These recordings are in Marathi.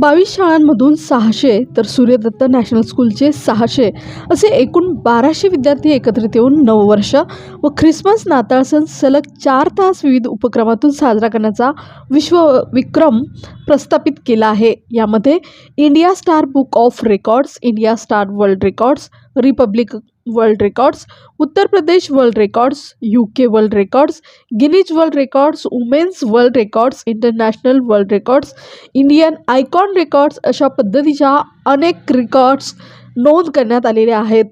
बावीस शाळांमधून सहाशे तर सूर्यदत्त नॅशनल स्कूलचे सहाशे असे एकूण बाराशे विद्यार्थी एकत्रित येऊन नववर्ष व ख्रिसमस नाताळ सण सलग चार तास विविध उपक्रमातून साजरा करण्याचा विश्व विक्रम प्रस्थापित केला आहे. यामध्ये India star book of records India star world records republic world records Uttar Pradesh world records U K world records Guinness world records women's world records international world records Indian icon records अशा पद्धतीच्या अनेक रेकॉर्ड्स नोंद करण्यात आलेले आहेत.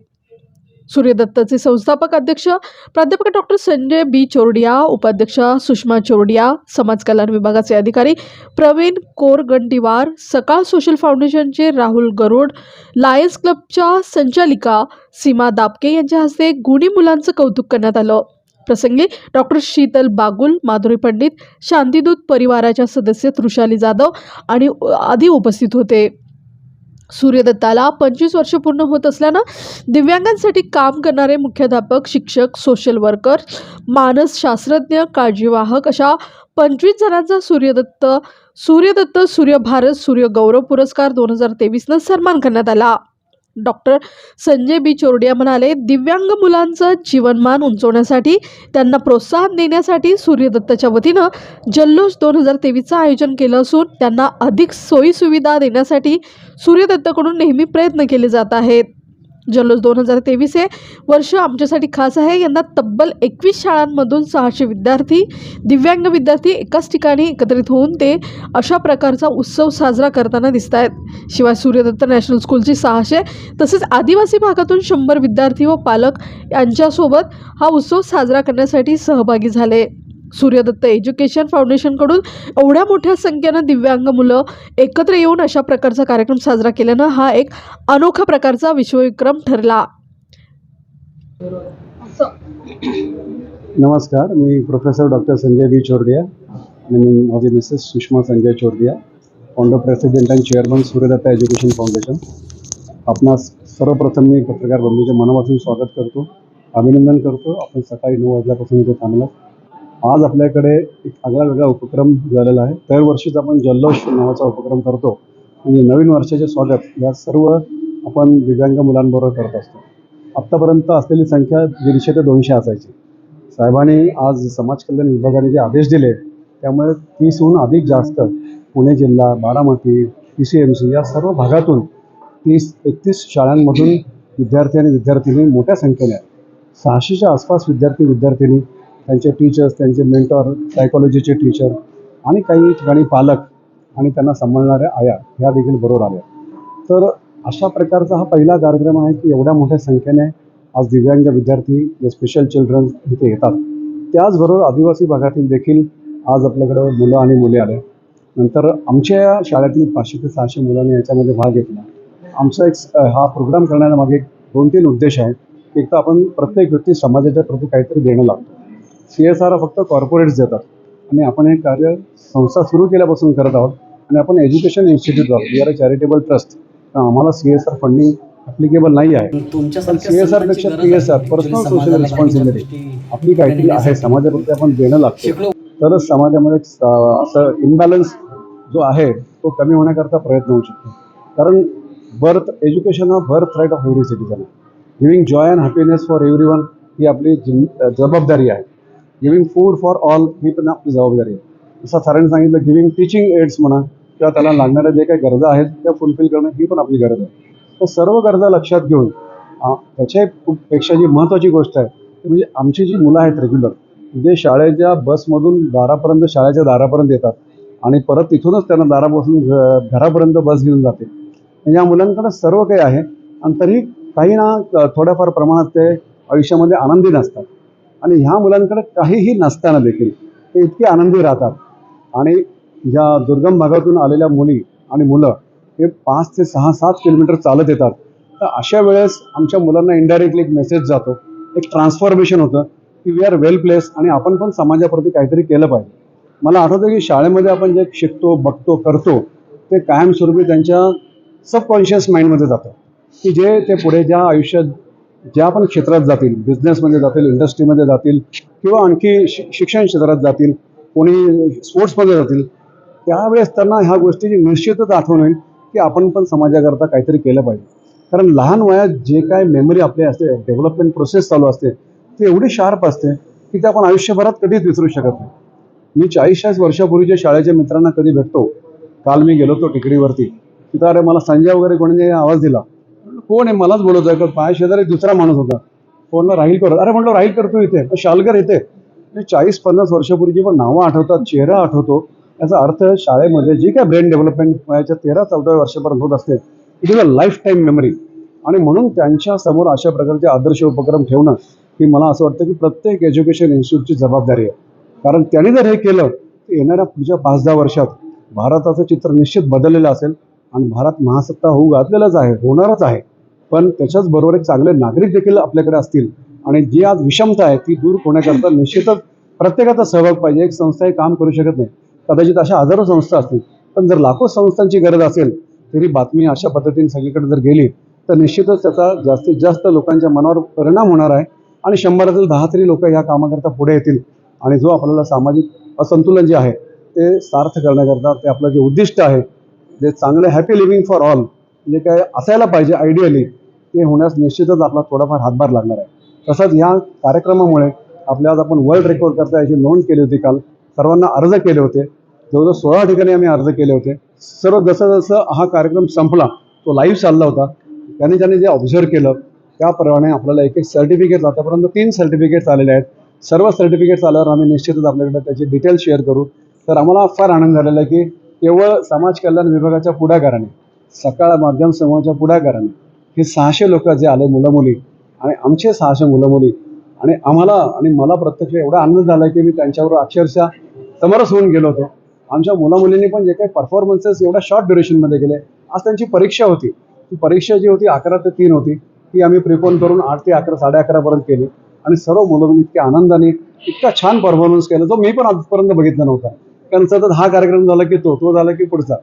सूर्यदत्ताचे संस्थापक अध्यक्ष प्राध्यापक डॉक्टर संजय बी. चोरडिया उपाध्यक्ष सुषमा चोरडिया समाज कल्याण विभागाचे अधिकारी प्रवीण कोरगंटीवार सकाळ सोशल फाउंडेशनचे राहुल गरुड लायन्स क्लबच्या संचालिका सीमा दापके यांच्या हस्ते गुणी मुलांचं कौतुक करण्यात आलं. प्रसंगी डॉक्टर शीतल बागुल माधुरी पंडित शांतीदूत परिवाराच्या सदस्य तृषाली जाधव आणि आदी उपस्थित होते. सूर्यदत्ताला पंचवीस वर्ष पूर्ण होत असल्यानं दिव्यांगांसाठी काम करणारे मुख्याध्यापक शिक्षक सोशल वर्कर मानसशास्त्रज्ञ काळजीवाहक अशा पंचवीस जणांचा सूर्यदत्त सूर्यदत्त सूर्य भारत पुरस्कार दोन हजार तेवीसनं सन्मान करण्यात आला. डॉक्टर संजय बी चोरडिया म्हणाले दिव्यांग मुलांचं जीवनमान उंचवण्यासाठी त्यांना प्रोत्साहन देण्यासाठी सूर्यदत्तच्या वतीनं जल्लोष दोन हजार तेवीसचं आयोजन केलं असून त्यांना अधिक सोयीसुविधा देण्यासाठी सूर्यदत्तकडून नेहमी प्रयत्न केले जात आहेत. जल्लोष दोन हजार तेवीस हे वर्ष आमच्यासाठी खास आहे. यंदा तब्बल एकवीस शाळांमधून सहाशे विद्यार्थी दिव्यांग विद्यार्थी एकाच ठिकाणी एकत्रित होऊन ते अशा प्रकारचा उत्सव साजरा करताना दिसत आहेत शिवाय सूर्यदत्त नॅशनल स्कूलची सहाशे तसेच आदिवासी भागातून शंभर विद्यार्थी व पालक यांच्यासोबत हा उत्सव साजरा करण्यासाठी सहभागी झाले. सूर्यदत्त एज्युकेशन फाउंडेशनकडून एवढ्या मोठ्या संख्येनं दिव्यांग मुलं एकत्र येऊन अशा प्रकारचा कार्यक्रम साजरा केल्यानं हा एक अनोखा प्रकारचा विश्वविक्रम ठरला. नमस्कार मी professor doctor Sanjay B Chordia आणि मी माझी Mrs Sushma Sanjay Chordia founder president and chairman Suryadatta education foundation. आपणास सर्वप्रथम मी पत्रकार बंधूचे मनापासून स्वागत करतो अभिनंदन करतो. आपण सकाळी नऊ वाजल्यापासून इथे थांबलात. आज आपल्याकडे एक आगळा वेगळा उपक्रम झालेला आहे. दरवर्षीच आपण जल्लोष नावाचा उपक्रम करतो. म्हणजे नवीन वर्षाचे स्वागत या सर्व आपण दिव्यांग मुलांबरोबर करत असतो. आत्तापर्यंत असलेली संख्या दीडशे ते दोनशे असायची. साहेबांनी आज समाज कल्याण विभागाने जे आदेश दिले त्यामुळे तीसहून अधिक जास्त पुणे जिल्हा Baramati P C M C या सर्व भागातून तीस एकतीस शाळांमधून विद्यार्थी आणि विद्यार्थिनी मोठ्या संख्येने सहाशेच्या आसपास विद्यार्थी विद्यार्थिनी त्यांचे टीचर्स त्यांचे मेंटॉर सायकॉलॉजीचे टीचर आणि काही ठिकाणी पालक आणि त्यांना सांभाळणाऱ्या आया ह्या देखील बरोबर आल्या. तर अशा प्रकारचा हा पहिला कार्यक्रम आहे की एवढ्या मोठ्या संख्येने आज दिव्यांग विद्यार्थी जे स्पेशल चिल्ड्रन इथे येतात. त्याचबरोबर आदिवासी भागातील देखील आज आपल्याकडं मुलं आणि मुले आल्या नंतर आमच्या शाळेतील पाचशे ते सहाशे मुलांनी याच्यामध्ये भाग घेतला. आमचा एक हा प्रोग्राम करण्यामागे दोन तीन उद्देश आहेत. एक तर आपण प्रत्येक व्यक्ती समाजाच्या प्रती काहीतरी देणं लागतो. सी एस आर फक्त कॉर्पोरेट्स देतात. आणि आपण हे कार्य संस्था सुरू केल्यापासून करत आहोत. आणि आपण एज्युकेशन इन्स्टिट्यूट आहोत we are a charitable trust आम्हाला C S R funding applicable नाही आहे. तुमच्यासारख्या CSR सर्वांची पेक्षा गरज आहे. PSR, personal Actually social समाजाला responsibility. गोष्टी आपली काहीतरी आहे. समाजाप्रती आपण देणं लागतो. तरच समाजामध्ये स- असं इम्बॅलन्स जो आहे तो कमी होण्याकरता प्रयत्न होऊ शकतो. कारण बर्थ एज्युकेशन हा birth right of every citizen आहे. Giving joy and happiness for every one ही आपली जिम जबाबदारी आहे. गिविंग फूड फॉर ऑल ही पण आपली जबाबदारी आहे. जसं सरांनी सांगितलं गिव्हिंग टीचिंग एड्स म्हणा किंवा त्याला लागणाऱ्या जे काही गरजा आहेत त्या फुलफिल करणं ही पण आपली गरज आहे. तर सर्व गरजा लक्षात घेऊन त्याच्यापेक्षा जी महत्त्वाची गोष्ट आहे ती म्हणजे आमची जी मुलं आहेत रेग्युलर जे शाळेच्या बसमधून दारापर्यंत शाळेच्या दारापर्यंत येतात आणि परत तिथूनच त्यांना दारापासून घरापर्यंत बस घेऊन जाते. या मुलांकडे सर्व काही आहे आणि तरी काही ना थोड्याफार प्रमाणात ते आयुष्यामध्ये आनंदी नसतात. आणि ह्या मुलांकडे काहीही नसताना देखील ते इतके आनंदी राहतात. आणि या दुर्गम भागातून आलेल्या मुली आणि मुलं हे पाच ते सहा सात किलोमीटर चालत येतात. तर अशा वेळेस आमच्या मुलांना इनडायरेक्टली एक मेसेज जातो एक ट्रान्सफॉर्मेशन होतं की वी आर वेल प्लेस आणि आपण पण समाजाप्रती काहीतरी केलं पाहिजे. मला आठवतं की शाळेमध्ये आपण जे शिकतो बघतो करतो ते कायमस्वरूपी त्यांच्या सबकॉन्शियस माइंडमध्ये जातं. की जे ते पुढे ज्या आयुष्यात ज्या पण क्षेत्रात जातील बिझनेसमध्ये जातील इंडस्ट्रीमध्ये जातील किंवा आणखी शि शिक्षण क्षेत्रात जातील कोणी स्पोर्ट्समध्ये जातील त्यावेळेस त्यांना ह्या गोष्टीची निश्चितच आठवण होईल की आपण पण समाजाकरता काहीतरी केलं पाहिजे. कारण लहान वयात जे काय मेमरी आपली असते डेव्हलपमेंट प्रोसेस चालू असते ती एवढी शार्प असते की ते आपण आयुष्यभरात कधीच विसरू शकत नाही. मी चाळीस चाळीस वर्षापूर्वीच्या शाळेच्या मित्रांना कधी भेटतो काल मी गेलो होतो टिकडीवरती. तिथं अरे मला संजय वगैरे कोणी आवाज दिला. कोण आहे? मलाच बोलवतोय. का पाय शेजारी दुसरा माणूस होता. फोनला राहील करत अरे म्हटलं राहील करतो इथे. शालगर इथे. येते चाळीस पन्नास वर्षापूर्वी पण नावं आठवतात चेहरा आठवतो. याचा अर्थ शाळेमध्ये जी काय ब्रेन डेव्हलपमेंट वयाच्या तेरा चौदाव्या वर्षापर्यंत होत असते it is a lifetime memory. आणि म्हणून त्यांच्यासमोर अशा प्रकारचे आदर्श उपक्रम ठेवणं ही मला असं वाटतं की प्रत्येक एज्युकेशन इन्स्टिट्यूटची जबाबदारी आहे. कारण त्यांनी जर हे केलं तर येणाऱ्या पुढच्या पाच दहा वर्षात भारताचं चित्र निश्चित बदललेलं असेल आणि भारत महासत्ता होऊ घातलेलाच आहे होणारच आहे. पण त्याच्याच बरोबर एक चांगले नागरिक देखील आपल्याकडे असतील. आणि जी आज विषमता आहे ती दूर होण्याकरता निश्चितच प्रत्येकाचा सहभाग पाहिजे. एक संस्था हे काम करू शकत नाही. कदाचित अशा हजारो संस्था असतील. पण जर लाखो संस्थांची गरज असेल तरी बातमी अशा पद्धतीने सगळीकडे जर गेली तर निश्चितच त्याचा जास्तीत जास्त लोकांच्या मनावर परिणाम होणार आहे. आणि शंभरातील दहा तरी लोक या कामाकरता पुढे येतील. आणि जो आपल्याला सामाजिक असंतुलन जे आहे ते सार्थ करण्याकरता ते आपलं जे उद्दिष्ट आहे जे चांगलं हॅपी लिव्हिंग फॉर ऑल जे काय असायला पाहिजे आयडियली ते होण्यास निश्चितच आपला थोडाफार हातभार लागणार आहे. तसंच ह्या कार्यक्रमामुळे आपल्या आज आपण वर्ल्ड रेकॉर्ड करता याची नोंद केली होती काल. सर्वांना अर्ज केले होते. जवळजवळ सोळा ठिकाणी आम्ही अर्ज केले होते. सर्व जसं जसं हा कार्यक्रम संपला तो लाईव्ह चालला होता. त्यांनी ज्यांनी जे ऑब्झर्व केलं त्याप्रमाणे आपल्याला एक एक सर्टिफिकेट आतापर्यंत तीन सर्टिफिकेट्स आलेले आहेत. सर्व सर्टिफिकेट्स आल्यावर आम्ही निश्चितच आपल्याकडे त्याची डिटेल्स शेअर करू. तर आम्हाला फार आनंद झालेला आहे की केवळ समाज कल्याण विभागाच्या पुढाकाराने सकाळ माध्यम समूहाच्या पुढाकाराने हे सहाशे लोक जे आले मुलं मुली आणि आमचे सहाशे मुलं मुली आणि आम्हाला आणि मला प्रत्यक्ष एवढा आनंद झाला की मी त्यांच्यावर अक्षरशः समरस होऊन गेलो होतो. आमच्या मुला मुलींनी पण जे काही परफॉर्मन्सेस एवढ्या शॉर्ट ड्युरेशनमध्ये गेले आज त्यांची परीक्षा होती. ती परीक्षा जी होती अकरा ते तीन होती ती आम्ही प्रिपोन करून आठ ते अकरा साडे अकरापर्यंत केली. आणि सर्व मुलं मुली इतक्या आनंदाने इतका छान परफॉर्मन्स केला जो मी पण आजपर्यंत बघितला नव्हता. कारण सतत हा कार्यक्रम झाला की तो तो झाला की पुढचा.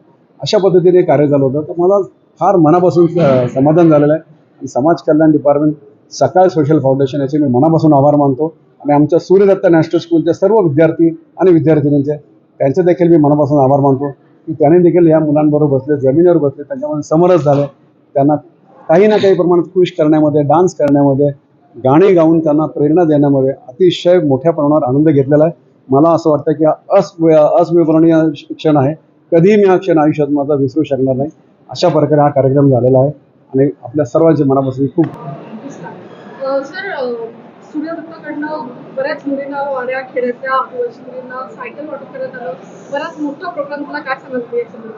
अशा पद्धतीने कार्य झालं होतं. तर मला फार मनापासून समाधान झालेलं आहे. आणि समाज कल्याण डिपार्टमेंट सकाळ सोशल फाउंडेशन याचे मी मनापासून आभार मानतो. आणि आमच्या सूर्यदत्त नॅशनल स्कूलच्या सर्व विद्यार्थी आणि विद्यार्थिनींचे त्यांचे देखील मी मनापासून आभार मानतो. की त्याने देखील या मुलांबरोबर बसले जमिनीवर बसले त्यांच्यामध्ये समरस झाले. त्यांना काही ना काही प्रमाणात खुश करण्यामध्ये डान्स करण्यामध्ये गाणी गाऊन त्यांना प्रेरणा देण्यामध्ये अतिशय मोठ्या प्रमाणावर आनंद घेतलेला आहे. मला असं वाटतं की हा अस्व अस्विवरणीय शिक्षण आहे. कधीही मी हा क्षण आयुष्यात माझा विसरू शकणार नाही. अशा प्रकारे हा कार्यक्रम झालेला आहे. आणि आपल्या सर्वांच्या मनापासून खूप अ, सर अ, सूर्यदत्ताकडनं बऱ्याच मुलींना वाड्या खेड्यातल्या आदिवासी मुलींना सायकल वाटप करण्यात आलं. बराच मोठा प्रोग्राम काय सांगाल?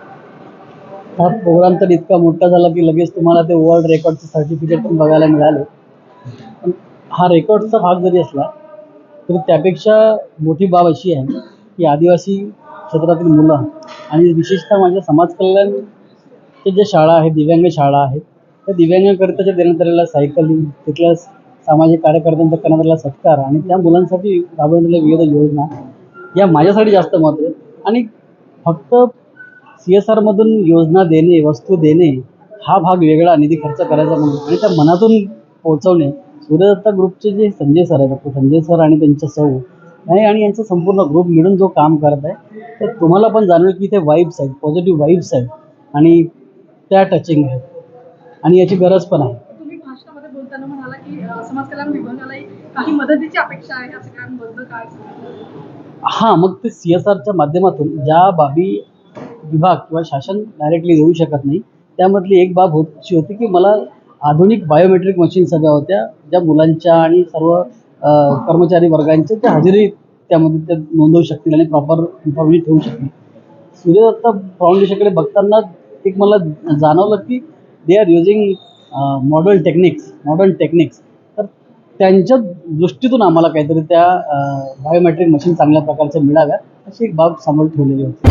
हा प्रोग्राम तर इतका मोठा झाला की लगेच तुम्हाला ते वर्ल्ड रेकॉर्डचं सर्टिफिकेट पण बघायला मिळालं. पण हा रेकॉर्डचा भाग जरी असला तरी त्यापेक्षा मोठी बाब अशी आहे की आदिवासी क्षेत्रातील मुलं. आणि विशेषतः माझ्या समाज कल्याणच्या ज्या शाळा आहेत दिव्यांग शाळा आहेत त्या दिव्यांगांकरिता देण्यात आलेल्या सायकली तिथल्या सामाजिक कार्यकर्त्यांचा करण्यात आलेला सत्कार आणि त्या मुलांसाठी राबवण्यात आलेल्या विविध योजना या माझ्यासाठी जास्त महत्त्व आहेत. आणि फक्त सी एस आरमधून योजना देणे वस्तू देणे हा भाग वेगळा निधी खर्च करायचा म्हणून आणि त्या मनातून पोहोचवणे. सूर्यदत्ता ग्रुपचे जे संजय सर आहेत डॉक्टर संजय सर आणि त्यांच्या सौ नाही आणि यांचं संपूर्ण ग्रुप मिळून जो काम करत आहे तर तुम्हाला पण जाणवेल की ते वाईब्स आहेत पॉझिटिव्ह वाईब्स आहेत आणि त्या टचिंग आहेत आणि याची गरज पण आहे? हां मग ते सी एस आरच्या माध्यमातून ज्या बाबी विभाग किंवा शासन डायरेक्टली देऊ शकत नाही त्यामधली एक बाब होती होती की मला आधुनिक बायोमेट्रिक मशीन्स हव्या होत्या ज्या मुलांच्या आणि सर्व कर्मचारी वर्गांचे ते हजेरी त्यामध्ये ते नोंदवू शकतील आणि प्रॉपर इन्फॉर्मेशन ठेवू शकतील. सूर्यदत्त फाउंडेशनकडे बघताना एक मला जाणवलं की they are using modern techniques modern techniques तर त्यांच्या दृष्टीतून आम्हाला काहीतरी त्या बायोमेट्रिक मशीन चांगल्या प्रकारच्या मिळाव्या अशी एक बाब समोर ठेवलेली होती.